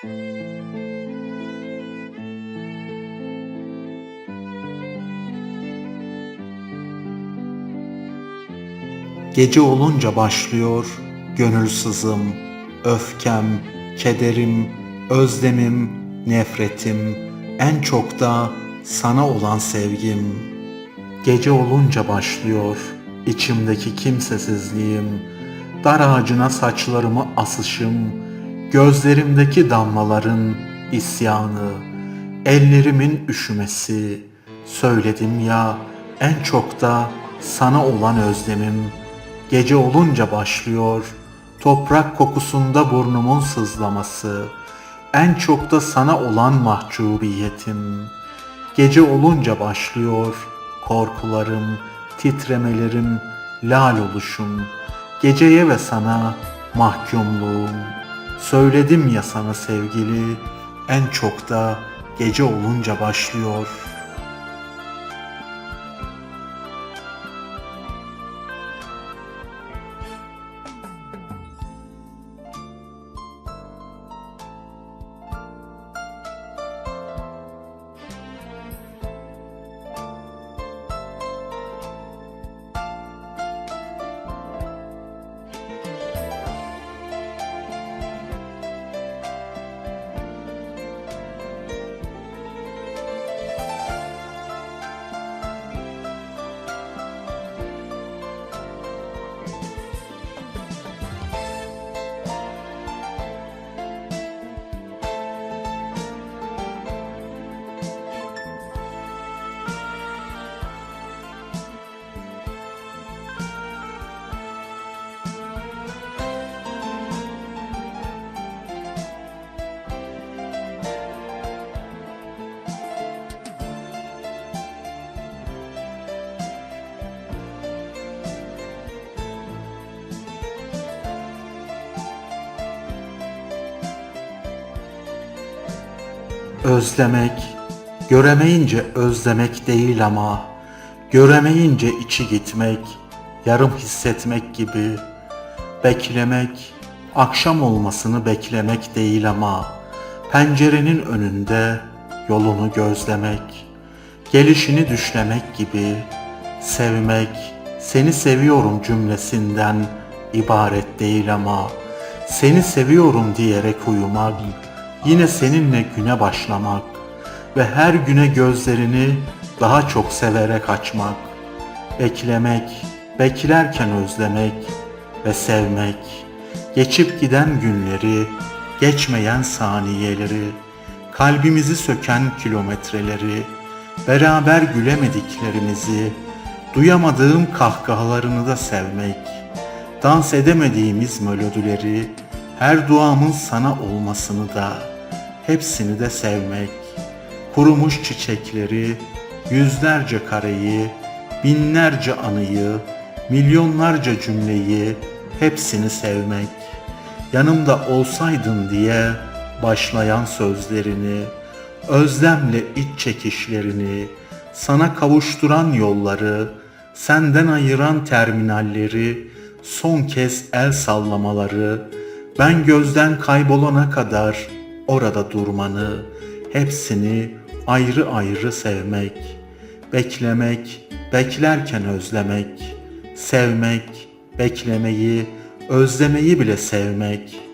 Gece olunca başlıyor gönül sızım, öfkem, kederim, özlemim, nefretim, en çok da sana olan sevgim. Gece olunca başlıyor içimdeki kimsesizliğim, dar ağacına saçlarımı asışım, gözlerimdeki damlaların isyanı, ellerimin üşümesi, söyledim ya en çok da sana olan özlemim. Gece olunca başlıyor toprak kokusunda burnumun sızlaması, en çok da sana olan mahcubiyetim. Gece olunca başlıyor korkularım, titremelerim, lal oluşum. Geceye ve sana mahkumluğum. Söyledim ya sana sevgili, en çok da gece olunca başlıyor. Özlemek, göremeyince özlemek değil ama, göremeyince içi gitmek, yarım hissetmek gibi. Beklemek, akşam olmasını beklemek değil ama, pencerenin önünde yolunu gözlemek, gelişini düşlemek gibi. Sevmek, seni seviyorum cümlesinden ibaret değil ama, seni seviyorum diyerek uyumak, yine seninle güne başlamak ve her güne gözlerini daha çok severek açmak, beklemek, beklerken özlemek ve sevmek, geçip giden günleri, geçmeyen saniyeleri, kalbimizi söken kilometreleri, beraber gülemediklerimizi, duyamadığım kahkahalarını da sevmek, dans edemediğimiz melodileri, her duamın sana olmasını da, hepsini de sevmek, kurumuş çiçekleri, yüzlerce kareyi, binlerce anıyı, milyonlarca cümleyi, hepsini sevmek, yanımda olsaydın diye başlayan sözlerini, özlemle iç çekişlerini, sana kavuşturan yolları, senden ayıran terminalleri, son kez el sallamaları, ben gözden kaybolana kadar orada durmanı, hepsini ayrı ayrı sevmek, beklemek, beklerken özlemek, sevmek, beklemeyi, özlemeyi bile sevmek.''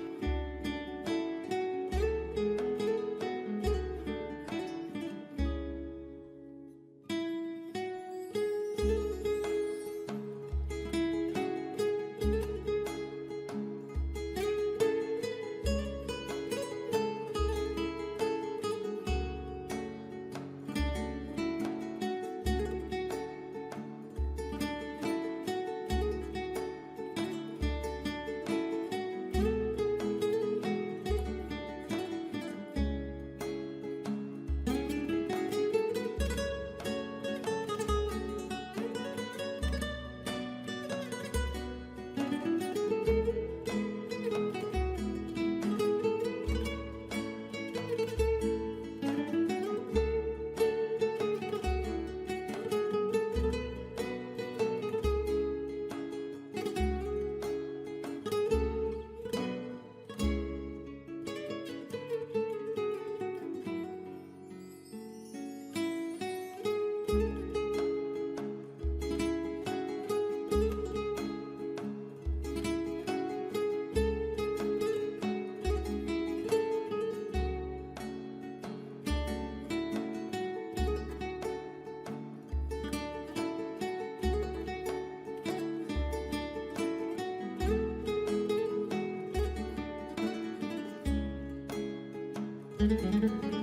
Música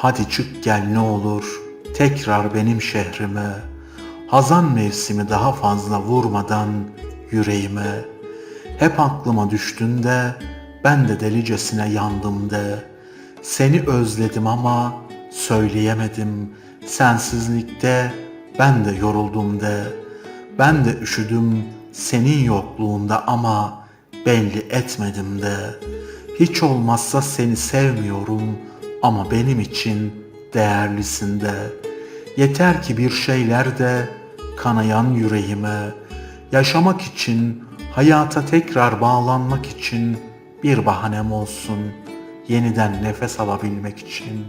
Hadi çık gel ne olur tekrar benim şehrime. Hazan mevsimi daha fazla vurmadan yüreğime. Hep aklıma düştün de ben de delicesine yandım de. Seni özledim ama söyleyemedim. Sensizlikte ben de yoruldum de. Ben de üşüdüm senin yokluğunda ama belli etmedim de. Hiç olmazsa seni sevmiyorum ama benim için değerlisin de. Yeter ki bir şeyler de kanayan yüreğime, yaşamak için, hayata tekrar bağlanmak için bir bahanem olsun, yeniden nefes alabilmek için.